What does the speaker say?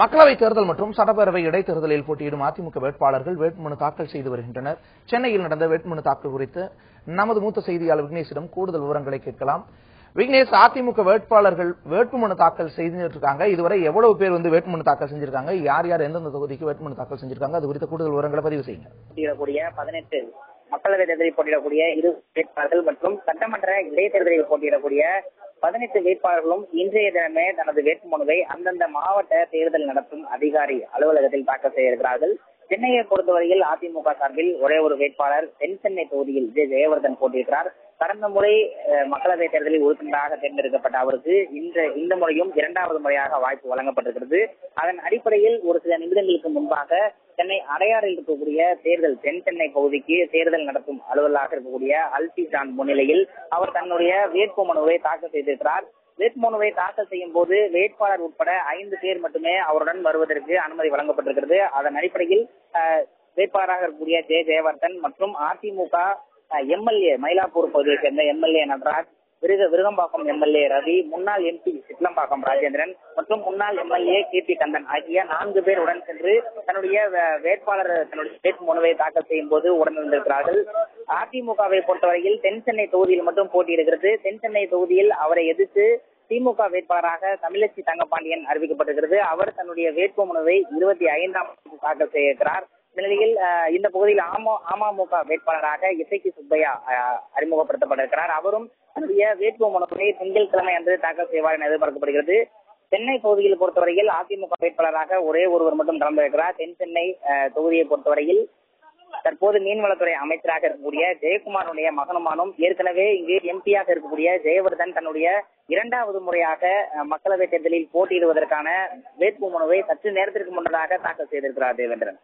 மக்களவை தேர்தல் மற்றும் சட்டப்பேரவை இடைத்தேர்தலில் போட்டியிடும் அதிமுக வேட்பாளர்கள் வேட்புமனு தாக்கல் செய்து வருகின்றனர். சென்னையில் நடந்த வேட்புமனு தாக்கல் குறித்து நமது மூத்த செய்தியாளர் விக்னேஷிடம் கூடுதல் விவரங்களை கேட்கலாம். விக்னேஷ் அதிமுக வேட்பாளர்கள் வேட்புமனு தாக்கல் செய்திருக்காங்க. இருக்காங்க இதுவரை எவ்வளவு பேர் வந்து வேட்புமனு தாக்கல் செஞ்சிருக்காங்க? யார் யார் எந்தெந்த தொகுதிக்கு வேட்புமனு தாக்கல் செஞ்சிருக்காங்க? அது குறித்த கூடுதல் விவரங்களை பதிவு செய்யுங்க. பதினெட்டு மக்களவை தேர்தலில் போட்டியிடக்கூடிய இரு வேட்பாளர்கள் மற்றும் சட்டமன்ற இடைத்தேர்தலில் போட்டியிடக்கூடிய பதினெட்டு வேட்பாளர்களும் இன்றைய தினமே தனது வேட்புமனுவை அந்தந்த மாவட்ட தேர்தல் நடத்தும் அதிகாரி அலுவலகத்தில் தாக்கல் செய்ய இருக்கிறார்கள் சென்னையை பொறுத்தவரையில் அதிமுக சார்பில் ஒரே ஒரு வேட்பாளர் தென் சென்னை தொகுதியில் ஜெ ஜெயவர்தன் போட்டியிட்டார் கடந்த முறை மக்களவை தேர்தலில் உறுப்பினராக தேர்ந்தெடுக்கப்பட்ட அவருக்கு இந்த இந்த முறையும் இரண்டாவது முறையாக வாய்ப்பு வழங்கப்பட்டிருக்கிறது. அதன் அடிப்படையில் ஒரு சில நிமிடங்களுக்கு முன்பாக சென்னை அடையாறில் இருக்கக்கூடிய தேர்தல் தென் சென்னை பகுதிக்கு தேர்தல் நடத்தும் அலுவலராக இருக்கக்கூடிய அல்பி ஜான் முன்னிலையில் அவர் தன்னுடைய வேட்பு மனுவை தாக்கல் செய்திருக்கிறார். வேட்புமனுவை தாக்கல் செய்யும் போது வேட்பாளர் உட்பட ஐந்து பேர் மட்டுமே அவருடன் வருவதற்கு அனுமதி வழங்கப்பட்டிருக்கிறது. அதன் அடிப்படையில் அஹ், வேட்பாளராக இருக்கக்கூடிய ஜெய ஜெயவர்தன் மற்றும் அதிமுக எம்எல்ஏ மயிலாப்பூர் பகுதியை சேர்ந்த எம்எல்ஏ நடராஜ் விருக விருகம்பாக்கம் எம்எல்ஏ ரவி முன்னாள் எம்பி சிட்லம்பாக்கம் ராஜேந்திரன் மற்றும் முன்னாள் எம்எல்ஏ கே பி கந்தன் ஆகிய நான்கு பேர் உடன் சென்று தன்னுடைய வேட்பாளர் தன்னுடைய வேட்புமனுவை தாக்கல் செய்யும் போது உடனிருந்திருக்கிறார்கள். அதிமுகவை பொறுத்தவரையில் தென் சென்னை தொகுதியில் மட்டும் போட்டியிடுகிறது. தென் சென்னை தொகுதியில் அவரை எதிர்த்து திமுக வேட்பாளராக தமிழச்சி தங்கப்பாண்டியன் அறிவிக்கப்பட்டிருக்கிறது. அவர் தன்னுடைய வேட்புமனுவை இருபத்தி ஐந்தாம் தாக்கல் செய்திருக்கிறார். நிலையில் இந்த பகுதியில் அம அமமுக வேட்பாளராக இசைக்கு சுப்பையா அறிமுகப்படுத்தப்பட அறிமுகப்படுத்தப்பட்டிருக்கிறார் அவரும் தன்னுடைய வேட்பு மனுவை திங்கட்கிழமை அன்று தாக்கல் செய்வார் என எதிர்பார்க்கப்படுகிறது. சென்னை பகுதியில் பொறுத்தவரையில் அதிமுக வேட்பாளராக ஒரே ஒருவர் மட்டும் கலந்திருக்கிறார் தென் சென்னை தொகுதியை பொறுத்தவரையில் தற்போது மீன்வளத்துறை அமைச்சராக இருக்கக்கூடிய ஜெயக்குமாருடைய மகனுமானும் ஏற்கனவே இங்கு எம்பியாக இருக்கக்கூடிய ஜெயவர்தன் தன்னுடைய இரண்டாவது முறையாக மக்களவைத் தேர்தலில் போட்டியிடுவதற்கான வேட்பு மனுவை சற்று நேரத்திற்கு முன்னதாக தாக்கல் செய்திருக்கிறார் தேவேந்திரன்.